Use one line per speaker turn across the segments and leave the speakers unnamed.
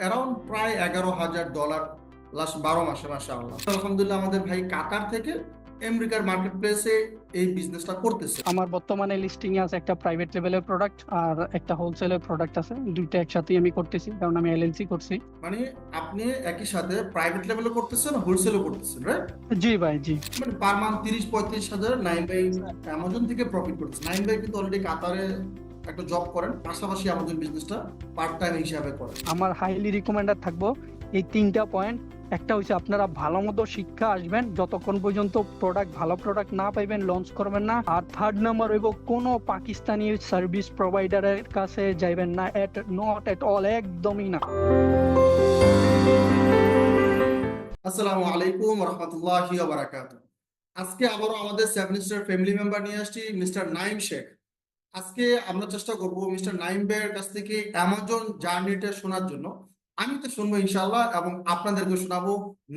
Around প্রায় এগারো হাজার ডলার লাস্ট বারো মাসে মাসে আল্লাহ আলহামদুলিল্লাহ আমাদের ভাই কাতার থেকে আমেরিকার মার্কেট প্লেসে এই বিজনেসটা করতেছে।
আমার বর্তমানে লিস্টিং এ আছে একটা প্রাইভেট লেভেলের প্রোডাক্ট আর একটা হোলসেলের প্রোডাক্ট আছে। দুইটা একসাথেই আমি করতেছি কারণ আমি এলএলসি করছি।
মানে আপনি একই সাথে প্রাইভেট লেভেলে করতেছেন হোলসেলও করতেছেন রাইট
জি ভাই জি।
মানে পার মান্থ তিরিশ পঁয়ত্রিশ হাজার নাইন বাই অ্যামাজন থেকে প্রফিট করতেছে। নাইন বাই কিন্তু অলরেডি কাতারে একটা জব করেন পাশাপাশি আমাদের বিজনেসটা পার্ট টাইম হিসাবে করেন।
আমার হাইলি রিকমেন্ডার থাকব এই তিনটা পয়েন্ট একটা হচ্ছে আপনারা ভালো মতো শিক্ষা আসবেন যতক্ষণ পর্যন্ত প্রোডাক্ট ভালো প্রোডাক্ট না পাইবেন লঞ্চ করবেন না। আর থার্ড নাম্বার হইব কোনো পাকিস্তানি সার্ভিস প্রোভাইডারের কাছে যাইবেন না এট নট এট অল একদমই না।
আসসালামু আলাইকুম রহমতুল্লাহি আজকে আবারও আমাদের সেভেন স্টার ফ্যামিলি মেম্বার নিয়ে আসছি মিস্টার নাইম শেখ। আজকে আমরা চেষ্টা করব মিস্টার নাইম ভাইয়ের কাছ থেকে অ্যামাজন জার্নিটা শোনার জন্য। আমি তো শুনব ইনশাআল্লাহ এবং আপনাদেরকে শোনাবো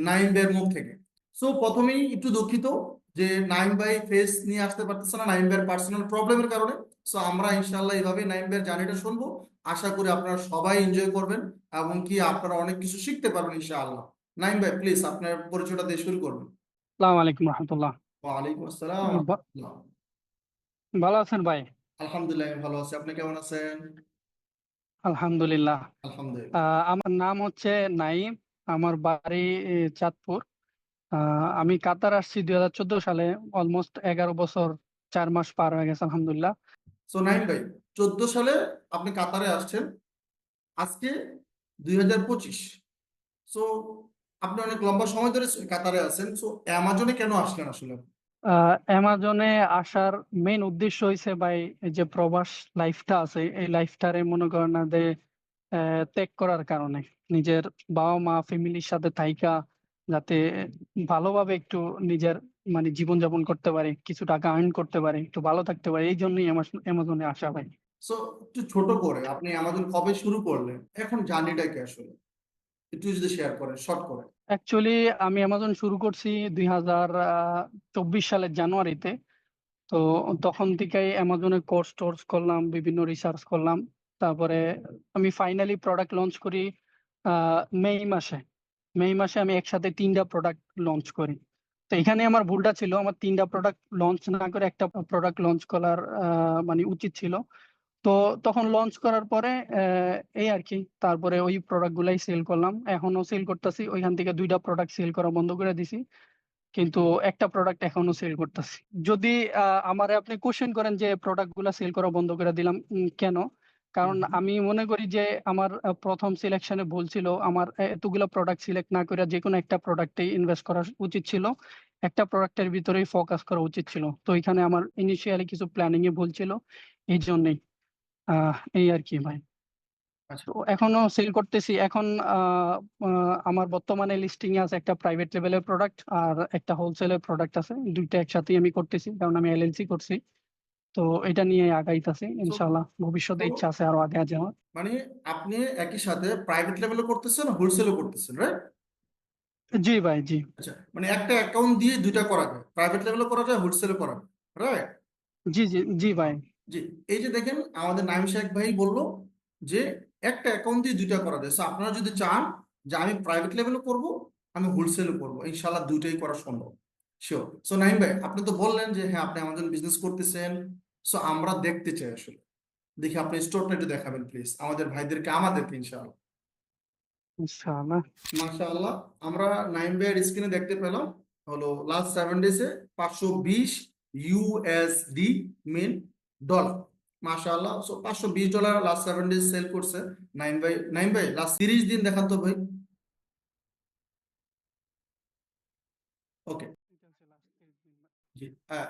নাইম ভাইয়ের মুখ থেকে। সো প্রথমেই একটু দুঃখিত যে নাইম ভাই ফেস নিয়ে আসতে পারতেছে না নাইম ভাইয়ের পার্সোনাল প্রবলেমের কারণে। সো আমরা ইনশাআল্লাহ এইভাবে নাইম ভাইয়ের জার্নিটা শুনব। আশা করি আপনারা সবাই এনজয় করবেন এবং কি আপনারা অনেক কিছু শিখতে পারবেন ইনশাআল্লাহ। নাইম ভাই প্লিজ আপনার পরিচয়টা দিয়ে শুরু করবেন
সালাম আলাইকুম রহমতুল্লাহ।
ওয়ালাইকুম আসসালাম।
ভালো আছেন ভাই?
আলহামদুলিল্লাহ আমি ভালো আছি। আপনি কেমন আছেন?
আলহামদুলিল্লাহ।
আলহামদুলিল্লাহ।
আমার নাম হচ্ছে নাইম। আমার বাড়ি চাঁদপুর। আমি কাতার আসছি দুই হাজার চোদ্দ সালে। অলমোস্ট এগারো বছর চার মাস পার হয়ে গেছে আলহামদুলিল্লাহ।
সো নাইম ভাই চোদ্দ সালে আপনি কাতারে আসছেন। আজকে দুই হাজার পঁচিশ। সো আপনি অনেক লম্বা সময় ধরে কাতারে আছেন। সো অ্যামাজনে কেন আসলেন আসলে?
আহ, অ্যামাজনে আসার মেইন উদ্দেশ্য হয়েছে ভাই, এই যে প্রবাস লাইফটা আছে, এই লাইফটারে মনে করেন না যে ত্যাগ করার কারণে। নিজের বাবা মা ফ্যামিলির সাথে থাইকা, যাতে ভালোভাবে একটু নিজের মানে জীবনযাপন করতে পারে, কিছু টাকা আর্ন করতে পারে, একটু ভালো থাকতে পারে, এই জন্যই অ্যামাজ- অ্যামাজনে আসা ভাই।
সো একটু ছোট করে, আপনি অ্যামাজন কবে শুরু করলেন? এখন জার্নিটা কি আসলে? একটু যদি শেয়ার করেন শর্ট করে।
অ্যাকচুয়ালি আমি অ্যামাজন শুরু করছি দুই হাজার চব্বিশ সালের জানুয়ারিতে। তো তখন থেকেই অ্যামাজনে কোর্স টোর্স করলাম, বিভিন্ন রিসার্চ করলাম। তারপরে আমি ফাইনালি প্রোডাক্ট লঞ্চ করি মে মাসে। মে মাসে আমি একসাথে তিনটা প্রোডাক্ট লঞ্চ করি। তো এখানে আমার ভুলটা ছিল, আমার তিনটা প্রোডাক্ট লঞ্চ না করে একটা প্রোডাক্ট লঞ্চ করার মানে উচিত ছিল। তো তখন লঞ্চ করার পরে এই আর কি তারপরে ওই প্রোডাক্ট গুলাই সেল করলাম। এখনও সেল করতেছি ওইখান থেকে দুইটা প্রোডাক্ট সেল করা বন্ধ করে দিছি। কিন্তু একটা প্রোডাক্ট এখনও সেল করতেছি। যদি আহ, আমারে আপনি কোশ্চেন করেন যে প্রোডাক্টগুলা সেল করা বন্ধ করে দিলাম কেন? কারণ আমি মনে করি যে আমার প্রথম সিলেকশনে ভুল ছিল। আমার এতগুলো প্রোডাক্ট সিলেক্ট না করে যে কোনো একটা প্রোডাক্টে ইনভেস্ট করা উচিত ছিল। একটা প্রোডাক্টের ভিতরেই ফোকাস করা উচিত ছিল। তো এখানে আমার ইনিশিয়ালি কিছু প্ল্যানিং এ ভুল ছিল। এই জন্যই। এই আর কি ভাই।
আচ্ছা।
তো এখনও সেল করতেছি। এখন আমার বর্তমানে লিস্টিং আছে একটা প্রাইভেট লেভেলের প্রোডাক্ট আর একটা হোলসেলের প্রোডাক্ট আছে। দুইটা একসাথেই আমি করতেছি কারণ আমি এলএলসি করছি। তো এটা নিয়ে আগাইতেছি ইনশাল্লাহ ভবিষ্যতে ইচ্ছা আছে আরও আগে যাওয়ার।
মানে আপনি একই সাথে প্রাইভেট লেভেলে করতেছেন হোলসেলও করতেছেন রাইট
জি ভাই জি।
আচ্ছা মানে একটা অ্যাকাউন্ট দিয়ে দুইটা করা যায়। প্রাইভেট লেভেলে করা যায় হোলসেলে করা যায় রাইট
জি জি জি ভাই।
জি এই যে দেখেন আমাদের নাইম শেখ ভাই বলল যে একটা অ্যাকাউন্ট দিয়ে দুইটা করা যায়। সো আপনারা যদি চান যে আমি প্রাইভেট লেভেলে করব আমি হোলসেলও করব ইনশাল্লাহ দুইটাই করা সম্ভব। শিওর সো নাইম ভাই আপনি তো বললেন যে হ্যাঁ আপনি আমাদের বিজনেস করতেছেন। সো আমরা দেখতে চাই আসলে। দেখি আপনি স্টোরটা একটু দেখাবেন প্লিজ আমাদের ভাইদেরকে আমাদেরকে ইনশাআল্লাহ।
ইনশাআল্লাহ।
মাশাআল্লাহ। আমরা নাইম ভাইয়ের স্ক্রিনে দেখতে পেলাম হলো লাস্ট সেভেন ডেজে পাঁচশো বিশ ইউএসডি মিন ডলার মাশাআল্লাহ। সো পাঁচশো বিশ dollar last seven days sale করছে। নাইম ভাই নাইম ভাই লাস্ট তিরিশ দিন দেখান তো ভাই ওকে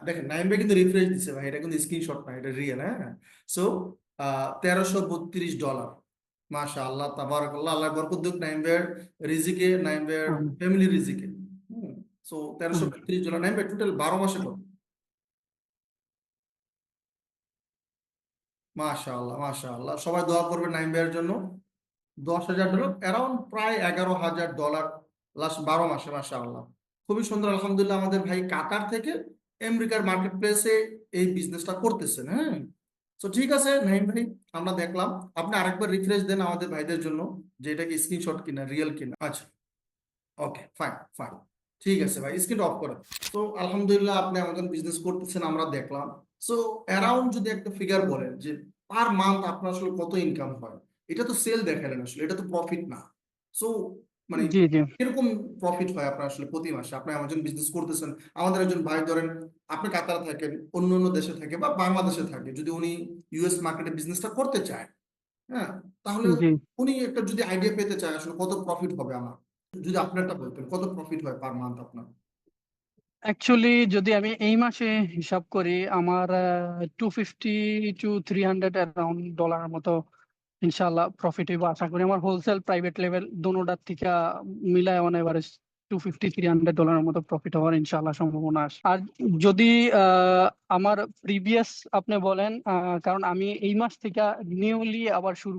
দেখেন নাইম ভাই কিন্তু রিফ্রেশ দিছে ভাই। এটা কিন্তু স্ক্রিনশট না এটা রিয়েল হ্যাঁ? সো তেরোশো বত্রিশ ডলার মাশা আল্লাহ তাবারাকাল্লাহ আল্লাহ বরকত দিক নাইম ভাইয়ের রিজিকে নাইম ভাইয়ের ফ্যামিলি রিজিকে। সো তেরোশো বত্রিশ ডলার নাইম ভাই টোটাল বারো মাসে কত? মাশা আল্লাহ মাশা আল্লাহ সবাই দোয়া করবে নাইম ভাইয়ের জন্য। দশ হাজার ডলার অ্যারাউন্ড প্রায় এগারো হাজার ডলার লাস্ট বারো মাসে মাশা আল্লাহ খুবই সুন্দর, আলহামদুলিল্লাহ, আমাদের ভাই কাতার থেকে আমেরিকার মার্কেট প্লেসে এই বিজনেসটা করতেছেন হ্যাঁ? তো ঠিক আছে, নাইম ভাই, আমরা দেখলাম। আপনি আরেকবার রিফ্রেশ দেন আমাদের ভাইদের জন্য যে এটা কি স্ক্রিনশট কিনা রিয়েল কিনা। আচ্ছা ওকে ফাইন ফাইন ঠিক আছে ভাই স্ক্রিন অফ করেন তো আলহামদুলিল্লাহ আপনি আমাদের বিজনেস করতেছেন আমরা দেখলাম। সো অ্যারাউন্ড যদি একটা ফিগার বলেন যে পার মান্থ আপনার আসলে কত ইনকাম হয়? এটা তো সেল দেখালেন আসলে এটা তো প্রফিট না। সো মানে
জি জি।
কীরকম প্রফিট হয় আপনার আসলে প্রতি মাসে? আপনি আমাজন বিজনেস করতেছেন আমাদের একজন ভাই ধরেন আপনি কাতারে থাকেন অন্য অন্য দেশে থাকে বা বাংলাদেশে থাকে যদি উনি ইউএস মার্কেটে বিজনেসটা করতে চায় হ্যাঁ? তাহলে উনি একটা যদি আইডিয়া পেতে চায় আসলে কত প্রফিট হবে আমার? যদি আপনারটা বলতেন, কত প্রফিট হয় পার মান্থ আপনার?
অ্যাকচুয়ালি যদি আমি এই মাসে হিসাব করি, আমার two fifty two three hundred around ডলারের মতো ইনশাল্লাহ প্রফিট হইব। আশা করি আমার হোলসেল প্রাইভেট লেভেল দোনোটার থেকে মিলায় on average two fifty three hundred ডলারের মতো প্রফিট হওয়ার ইনশাল্লাহ সম্ভাবনা আছে। আর যদি আমার প্রিভিয়াস আপনি বলেন কারণ আমি এই মাস থেকে নিউলি আবার শুরু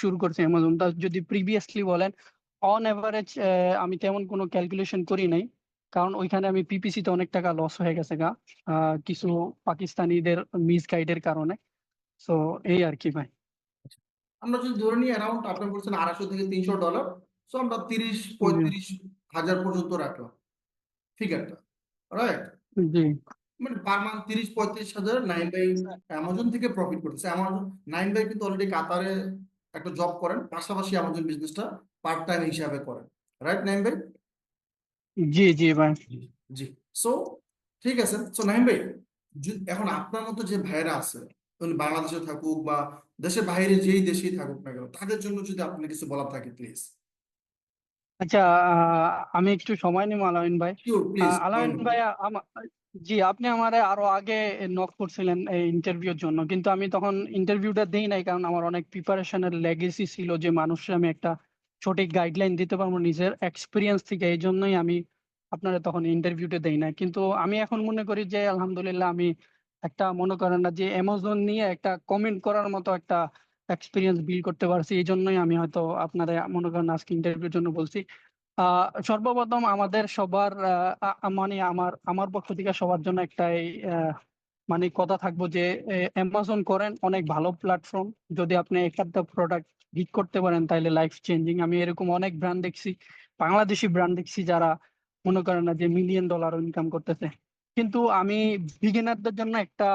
শুরু করছি অ্যামাজন তা যদি প্রিভিয়াসলি বলেন অন এভারেজ আমি তেমন কোনো ক্যালকুলেশন করি নাই। কারণ ওইখানে আমি পিপিসি তে অনেক টাকা লস হয়ে গেছে গা। আহ, কিছু পাকিস্তানিদের মিস গাইডের কারণে। তো এই আর কি ভাই।
আমরা যদি ধরে নিই অ্যারাউন্ড আপনি বলছেন আড়াইশো থেকে তিনশো ডলার সো আমরা তিরিশ পঁয়ত্রিশ হাজার পর্যন্ত রাখলাম। ফিগারটা রাইট
জি।
মানে পার মান্থ তিরিশ পঁয়ত্রিশ হাজার নাইন বাই অ্যামাজন থেকে প্রফিট করতেছে। অ্যামাজন নাইন বাই কিন্তু অলরেডি কাতারে একটা জব করেন। পাশাপাশি অ্যামাজন বিজনেসটা পার্ট টাইম হিসাবে করেন। রাইট নাইন বাই
জি জি ভাই।
জি সো ঠিক আছে। সো নাহিম ভাই এখন আপনার মতো যে ভাইরা আছে উনি বাংলাদেশে থাকুক বা দেশের বাইরে যেই দেশেই থাকুক না কেন তাদের জন্য যদি আপনি কিছু বলার থাকে প্লিজ
আচ্ছা আমি একটু সময় নিব আলামিন ভাই। আলামিন ভাই জি আপনি আমারে আরও আগে নক করছিলেন এই ইন্টারভিউর জন্য কিন্তু আমি তখন ইন্টারভিউটা দেই নাই কারণ আমার অনেক প্রিপারেশনের লেগেসি ছিল যে মানুষের আমি একটা সঠিক গাইডলাইন দিতে পারব নিজের এক্সপিরিয়েন্স থেকে, এই জন্যই আমি আপনারা তখন ইন্টারভিউটা দেই না কিন্তু আমি এখন মনে করি যে, আলহামদুলিল্লাহ আমি একটা মনে করেন না যে অ্যামাজন নিয়ে একটা কমেন্ট করার মতো একটা এক্সপিরিয়েন্স বিল্ড করতে পারছি, এই জন্যই আমি হয়তো আপনারা মনে করেন আজকে ইন্টারভিউর জন্য বলছি। সর্বপ্রথম আমাদের সবার মানে আমার আমার পক্ষ থেকে সবার জন্য একটাই মানে কথা থাকব যে অ্যামাজন করেন অনেক ভালো প্ল্যাটফর্ম যদি আপনি একটা প্রোডাক্ট হিট করতে পারেন তাহলে লাইফ চেঞ্জিং আমি এরকম অনেক ব্র্যান্ড দেখছি, বাংলাদেশি ব্র্যান্ড দেখছি যারা মনে করেন না যে মিলিয়ন ডলার ইনকাম করতেছে। কিন্তু আমি বিগিনারদের জন্য একটা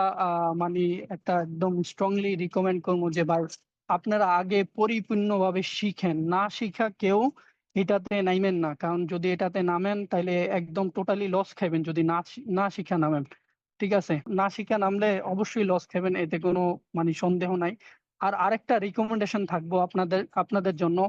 মানে একটা একদম স্ট্রংলি রিকমেন্ড করব যে, ভাই, আপনারা আগে পরিপূর্ণভাবে শিখেন। না শিখা কেউ এটাতে নাইমেন না। কারণ যদি এটাতে নামেন তাহলে একদম টোটালি লস খাবেন যদি না না শিখা নামেন, ঠিক আছে? না শিখা নামলে অবশ্যই লস খাবেন এতে কোনো মানে সন্দেহ নাই। আর আরেকটা রিকমেন্ডেশন থাকব আপনাদের আপনাদের জন্য।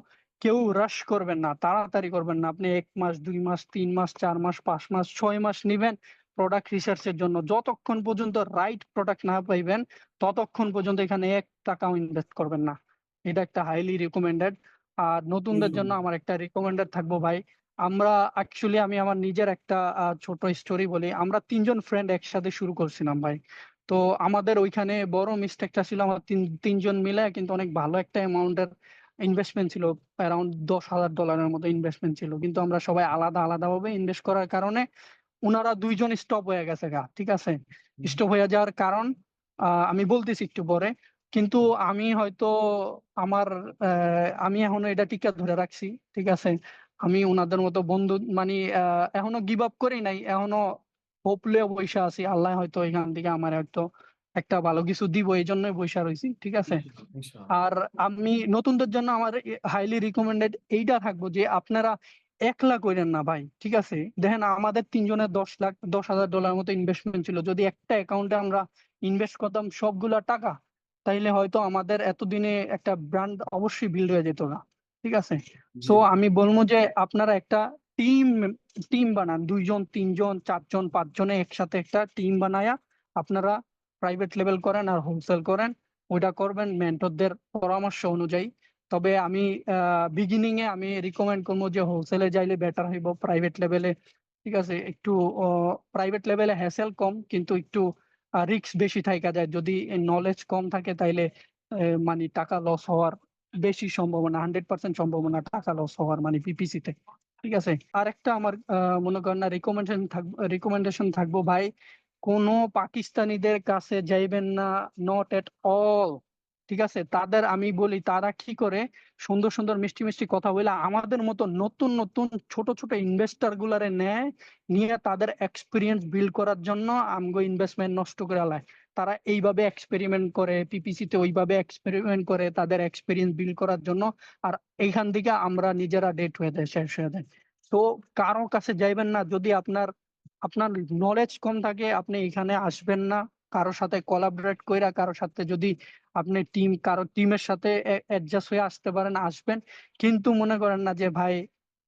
কেউ রাশ করবেন না তাড়াতাড়ি করবেন না। আপনি এক মাস দুই মাস তিন মাস চার মাস পাঁচ মাস ছয় মাস নিবেন প্রোডাক্ট রিসার্চের জন্য। যতক্ষণ পর্যন্ত রাইট প্রোডাক্ট না পাইবেন ততক্ষণ পর্যন্ত এখানে এক টাকাও ইনভেস্ট করবেন না। এটা একটা হাইলি রিকমেন্ডেড আর নতুনদের জন্য আমার একটা রিকমেন্ডেড থাকব ভাই। আমরা অ্যাকচুয়ালি আমি আমার নিজের একটা ছোট স্টোরি বলি। আমরা তিনজন ফ্রেন্ড একসাথে শুরু করছিলাম ভাই। তো আমাদের ওইখানে বড় মিস্টেকটা ছিল আমার তিন তিনজন মিলে কিন্তু অনেক ভালো একটা অ্যামাউন্টের ইনভেস্টমেন্ট ছিল অ্যারাউন্ড দশ হাজার ডলারের মতো ইনভেস্টমেন্ট ছিল। কিন্তু আমরা সবাই আলাদা আলাদা ভাবে ইনভেস্ট করার কারণে ওনারা দুইজন স্টপ হয়ে গেছে গা ঠিক আছে? স্টপ হয়ে যাওয়ার কারণ আহ, আমি বলতেছি একটু পরে। কিন্তু আমি হয়তো আমার আমি এখনও এটা টিকা ধরে রাখছি ঠিক আছে? আমি ওনাদের মতো বন্ধু মানে এখনও গিভ আপ করি নাই এখনও হোপ লয়ে বইসা আছি আল্লাহ হয়তো এখান থেকে আমার হয়তো একটা ভালো কিছু দিব এই জন্যই বইসা রইছি ঠিক আছে? আর আমি নতুনদের জন্য আমার হাইলি রিকমেন্ডেড এইটা থাকব যে আপনারা একলা করেন না ভাই ঠিক আছে? দেখেন আমাদের তিনজনের দশ লাখ দশ হাজার ডলার মতো ইনভেস্টমেন্ট ছিল যদি একটা অ্যাকাউন্টে আমরা ইনভেস্ট করতাম সবগুলা টাকা তাইলে হয়তো আমাদের এতদিনে একটা ব্র্যান্ড অবশ্যই বিল্ড হয়ে যেত না ঠিক আছে? সো আমি বলব যে আপনারা একটা টিম টিম বানান। দুইজন, তিনজন, চারজন, পাঁচজনে একসাথে একটা টিম বানায়া আপনারা প্রাইভেট লেভেল করেন আর হোলসেল করেন। ওইটা করবেন মেন্টরদের পরামর্শ অনুযায়ী। তবে আমি বিগিনিং এ আমি রিকমেন্ড করব যে হোলসেলে যাইলে বেটার হইব প্রাইভেট লেভেলে ঠিক আছে, একটু প্রাইভেট লেভেলে হ্যাসেল কম, কিন্তু একটু রিস্ক বেশি থাকা যায়। যদি নলেজ কম থাকে তাইলে মানে টাকা লস হওয়ার বেশি সম্ভাবনা হান্ড্রেড পার্সেন্ট সম্ভাবনা টাকা লস হওয়ার মানে পিপিসি তে। ঠিক আছে? আর একটা আমার মনে করেন না রিকমেন্ডেশন থাকব রিকমেন্ডেশন থাকব ভাই। কোনো পাকিস্তানিদের কাছে যাইবেন না নট এট অল ঠিক আছে? তাদের আমি বলি, তারা কি করে? সুন্দর সুন্দর, মিষ্টি মিষ্টি কথা বলে আমাদের মতো নতুন নতুন, ছোট ছোট ইনভেস্টর গুলারে নেয়, নিয়ে তাদের এক্সপিরিয়েন্স বিল্ড করার জন্য আমগো ইনভেস্টমেন্ট নষ্ট করে আলায় তারা এইভাবে এক্সপেরিমেন্ট করে পিপিসি তে ওইভাবে এক্সপেরিমেন্ট করে তাদের এক্সপিরিয়েন্স বিল্ড করার জন্য। আর এইখান থেকে আমরা নিজেরা ডেট হয়ে যায় শেষ হয়ে যায় তো কারও কাছে যাইবেন না, যদি আপনার আপনার নলেজ কম থাকে, আপনি এখানে আসবেন না। কারোর সাথে কোলাবরেট কইরা কারোর সাথে যদি আপনি টিম কারও টিমের সাথে অ্যাডজাস্ট হয়ে আসতে পারেন, আসবেন। কিন্তু মনে করেন না যে, ভাই,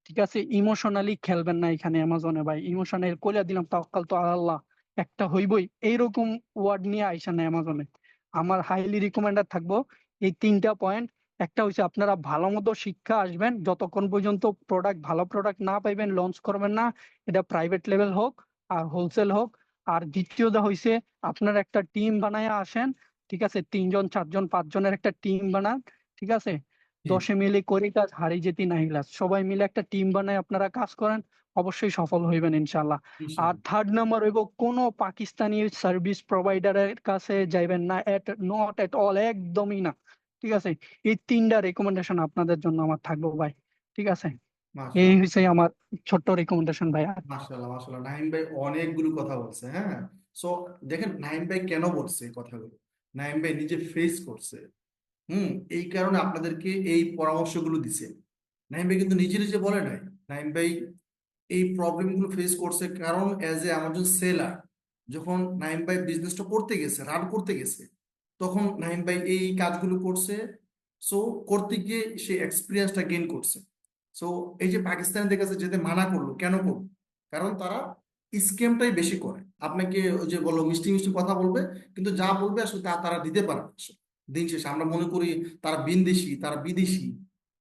ঠিক আছে ইমোশনালি খেলবেন না এখানে অ্যামাজনে ভাই। ইমোশনাল কইলা দিলাম তাওয়াক্কাল তো আল্লাহ একটা হইবই। এইরকম ওয়ার্ড নিয়ে আইসা না অ্যামাজনে আমার হাইলি রিকমেন্ডার থাকব এই তিনটা পয়েন্ট একটা হচ্ছে আপনারা ভালো মতো শিক্ষা আসবেন যতক্ষণ পর্যন্ত প্রোডাক্ট ভালো প্রোডাক্ট না পাইবেন লঞ্চ করবেন না এটা প্রাইভেট লেভেল হোক আর হোলসেল হোক। আর দ্বিতীয়টা হইছে আপনার একটা টিম বানায় আসেন ঠিক আছে? তিনজন চারজন পাঁচজনের একটা টিম বানান ঠিক আছে? দশে মিলে করে কাজ হারি যেতে নাহিলাস। সবাই মিলে একটা টিম বানায় আপনারা কাজ করেন অবশ্যই সফল হইবেন ইনশাল্লাহ আর থার্ড নাম্বার হইব কোনো পাকিস্তানি সার্ভিস প্রোভাইডারের কাছে যাইবেন না এট নট এট অল একদমই না। ঠিক আছে? এই তিনটা রেকমেন্ডেশন আপনাদের জন্য আমার থাকব ভাই। ঠিক আছে? এই হচ্ছে আমার ছোট্ট রেকমেন্ডেশন ভাই
মাশাআল্লাহ মাশাআল্লাহ। নাইম ভাই অনেকগুলো কথা বলছে হ্যাঁ? সো দেখেন নাইম ভাই কেন বলছে এই কথাগুলো? নাইম ভাই নিজে ফেস করছে। হুম? এই কারণে আপনাদেরকে এই পরামর্শগুলো দিছে। নাইম ভাই কিন্তু নিজে নিজে বলে নাই। নাইম ভাই এই প্রবলেমগুলো ফেস করছে কারণ অ্যাজ এ একজন সেলার যখন নাইম ভাই বিজনেসটা করতে গেছে রান করতে গেছে, তখন নাইম বাই এই কাজগুলো করছে। সো করতে গিয়ে সে এক্সপিরিয়েন্সটা গেইন করছে। সো এই যে পাকিস্তান পাকিস্তানিদের কাছে যেতে মানা করল, কেন করল? কারণ তারা স্ক্যামটাই বেশি করে। আপনাকে ওই যে বলো, মিষ্টি মিষ্টি কথা বলবে, কিন্তু যা বলবে আসলে তা তারা দিতে পারে দিন শেষে আমরা মনে করি তারা বিনদেশি তারা বিদেশি,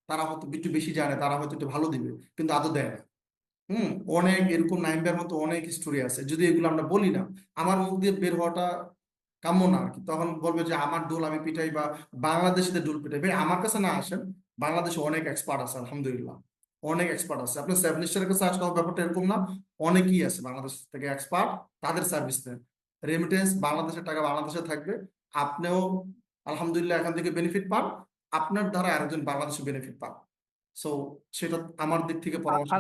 তারা হয়তো একটু বেশি জানে, তারা হয়তো একটু ভালো দিবে, কিন্তু আদৌ দেয় না। হুম অনেক এরকম নাইমবার মতো অনেক স্টোরি আছে। যদি এগুলো আমরা বলি না আমার মুখ দিয়ে বের হওয়াটা কাম্য না আর কি তখন বলবে যে আমার ডোল আমি পিটাই বা বাংলাদেশিদের ডোল পিটাই। ভাই আমার কাছে না আসেন বাংলাদেশে অনেক এক্সপার্ট আছে আলহামদুলিল্লাহ। অনেক এক্সপার্ট আছে। আপনার সেভেন স্টারের কাছে হবে ব্যাপারটা এরকম না অনেকেই আছে বাংলাদেশ থেকে এক্সপার্ট তাদের সার্ভিস দেন রেমিটেন্স বাংলাদেশের টাকা বাংলাদেশে থাকবে আপনিও আলহামদুলিল্লাহ এখান থেকে বেনিফিট পান আপনার দ্বারা আরেকজন বাংলাদেশে বেনিফিট পান সো সেটা আমার দিক থেকে পরামর্শ।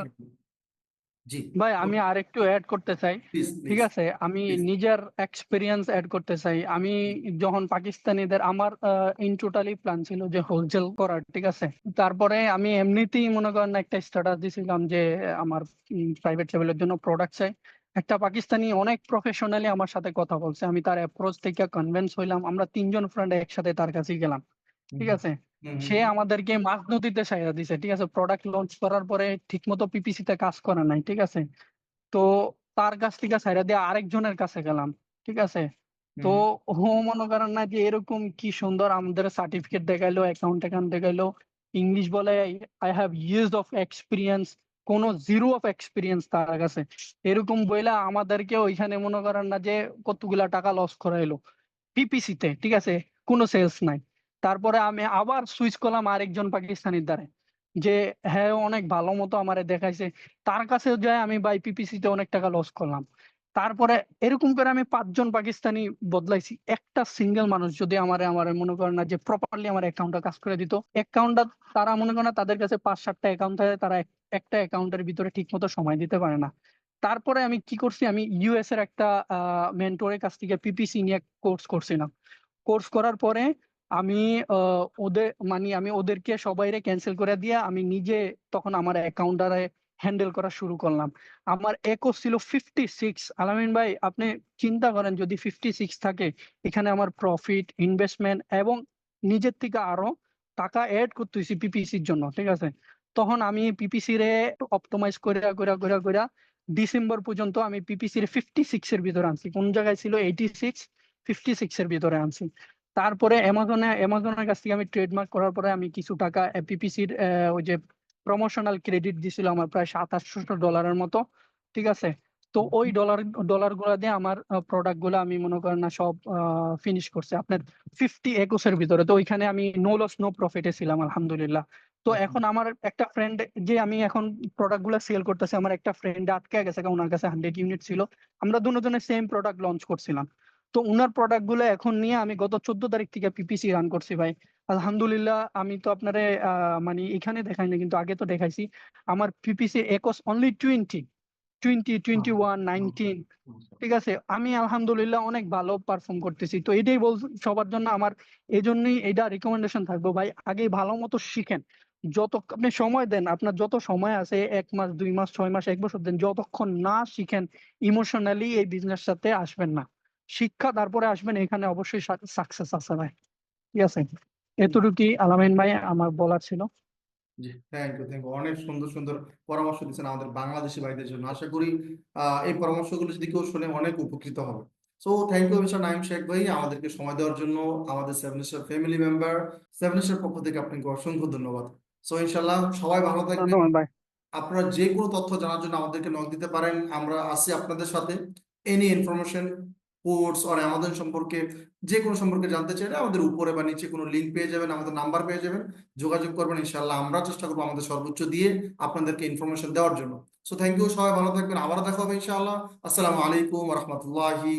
ভাই আমি আরেকটু অ্যাড করতে চাই। ঠিক আছে? আমি নিজের এক্সপিরিয়েন্স অ্যাড করতে চাই। আমি যখন পাকিস্তানিদের আমার ইন টোটালি প্ল্যান ছিল যে হোলসেল করার ঠিক আছে? তারপরে আমি এমনিতেই মনে করেন একটা স্ট্যাটাস দিছিলাম যে আমার প্রাইভেট লেভেলের জন্য প্রোডাক্ট চাই। একটা পাকিস্তানি অনেক প্রফেশনালি আমার সাথে কথা বলছে। আমি তার অ্যাপ্রোচ থেকে কনভিন্স হইলাম। আমরা তিনজন ফ্রেন্ড একসাথে তার কাছে গেলাম। ঠিক আছে? সে আমাদেরকে মাঝ নদীতে সাইরা দিছে ঠিক আছে? প্রোডাক্ট লঞ্চ করার পরে ঠিকমতো পিপিসি তে কাজ করে নাই ঠিক আছে? তো তার কাছ থেকে সাইরা দিয়ে আরেকজনের কাছে গেলাম ঠিক আছে? তো ও মনে করেন না যে এরকম কি সুন্দর আমাদের সার্টিফিকেট দেখাইলো অ্যাকাউন্ট অ্যাকাউন্ট দেখাইলো। ইংলিশ বলে I have years of experience কোনো জিরো অফ এক্সপিরিয়েন্স তার কাছে। এরকম বইলা আমাদেরকে ওইখানে মনে করেন না যে কতগুলা টাকা লস করাইলো পিপিসি তে ঠিক আছে? কোনো সেলস নাই। তারপরে আমি আবার সুইচ করলাম আরেকজন পাকিস্তানির দ্বারা। যে হ্যাঁ অনেক ভালো মতো আমারে দেখাইছে। তার কাছে যায়, আমি বাই পিপিসি তে অনেক টাকা লস করলাম। তারপরে এরকম করে আমি পাঁচজন পাকিস্তানি বদলাইছি। একটা সিঙ্গেল মানুষ যদি আমারে আমারে মনে করেন না যে প্রপারলি আমার অ্যাকাউন্টটা কাজ করে দিত। অ্যাকাউন্টটা তারা মনে করেন না, তাদের কাছে পাঁচ, সাতটা অ্যাকাউন্ট থাকে, তারা এক- একটা অ্যাকাউন্টের ভিতরে ঠিক মতো সময় দিতে পারে না। তারপরে আমি কি করছি, আমি ইউএস এর একটা মেন্টরের কাছ থেকে পিপিসি নিয়ে কোর্স করছিলাম। কোর্স করার পরে আমি ওদের মানে আমি ওদেরকে সবাইরে ক্যান্সেল করে দিয়ে আমি নিজে তখন আমার অ্যাকাউন্টারে হ্যান্ডেল করা শুরু করলাম। আমার একো ছিল ফিফটি সিক্স আলামিন ভাই, আপনি চিন্তা করেন যদি ফিফটি সিক্স থাকে, এখানে আমার প্রফিট ইনভেস্টমেন্ট এবং নিজের থেকে আরও টাকা অ্যাড করতেছি পিপিসির জন্য, ঠিক আছে? তখন আমি পিপিসি রে অপটোমাইজ করে করে করে করে ডিসেম্বর পর্যন্ত আমি পিপিসি রে ফিফটি সিক্স এর ভিতরে আনছি। কোন জায়গায় ছিল এইটি সিক্স ফিফটি সিক্স এর ভিতরে আনছি। তারপরে অ্যামাজনে অ্যামাজনের কাছ থেকে আমি ট্রেডমার্ক করার পরে আমি কিছু টাকা পিপিসির ওই যে প্রমোশনাল ক্রেডিট দিছিল আমার প্রায় সাত আটশো ডলারের মতো ঠিক আছে? তো ওই ডলার ডলারগুলা দিয়ে আমার প্রোডাক্টগুলো আমি মনে করেন না সব ফিনিশ করছে। আপনার ফিফটি একুশের ভিতরে। তো ওইখানে আমি নো লস নো প্রফিটে ছিলাম আলহামদুলিল্লাহ। তো। এখন আমার একটা ফ্রেন্ড যে আমি এখন প্রোডাক্টগুলো সেল করতেছি আমার একটা ফ্রেন্ড আটকে গেছে কারণ ওনার কাছে হান্ড্রেড ইউনিট ছিল। আমরা দুজনে সেম প্রোডাক্ট লঞ্চ করছিলাম। তো ওনার প্রোডাক্টগুলো এখন নিয়ে আমি গত চোদ্দ তারিখ থেকে পিপিসি রান করছি ভাই। আলহামদুলিল্লাহ আমি তো আপনারে মানে এখানে দেখাই না কিন্তু আগে তো দেখাইছি। আমার পিপিসি একস only twenty twenty twenty one nineteen ঠিক আছে? আমি আলহামদুলিল্লাহ অনেক ভালো পারফর্ম করতেছি। তো এটাই বল সবার জন্য আমার এই জন্যই এটা রিকমেন্ডেশন থাকব ভাই। আগে ভালো মতো শিখেন। যত আপনি সময় দেন আপনার যত সময় আছে এক মাস দুই মাস ছয় মাস এক বছর দেন যতক্ষণ না শিখেন ইমোশনালি এই বিজনেস সাথে আসবেন না। শিক্ষা তারপরে আসবেন এখানে অবশ্যই সাকসেস আছে ভাই। ঠিক আছে? এতটুকুই আলামিন ভাই আমার বলার ছিল।
জি থ্যাংক ইউ থ্যাংক ইউ অনেক সুন্দর সুন্দর পরামর্শ দিচ্ছেন আমাদের বাংলাদেশি ভাইদের জন্য। আশা করি এই পরামর্শগুলো যদি কেউ শুনে অনেক উপকৃত হবে। So thank you mister Naim Sheikh ভাই আমাদেরকে সময় দেওয়ার জন্য আমাদের seven star family member seven star পক্ষ থেকে আপনাকে অসংখ্য ধন্যবাদ। সো ইনশাল্লাহ সবাই ভালো থাকবেন।
ভাই।
আপনারা যে কোনো তথ্য জানার জন্য আমাদেরকে নক দিতে পারেন। আমরা আছি আপনাদের সাথে। এনি ইনফরমেশন কোর্স আর আমাদের সম্পর্কে যে কোনো সম্পর্কে জানতে চাইলে আমাদের উপরে বা নিচে কোনো লিঙ্ক পেয়ে যাবেন, আমাদের নাম্বার পেয়ে যাবেন, যোগাযোগ করবেন ইনশাল্লাহ আমরা চেষ্টা করব আমাদের সর্বোচ্চ দিয়ে আপনাদেরকে ইনফরমেশন দেওয়ার জন্য। সো থ্যাংক ইউ সবাই, ভালো থাকবেন আবার দেখা হবে ইনশাআল্লাহ। আসসালামু আলাইকুম রহমতুল্লাহি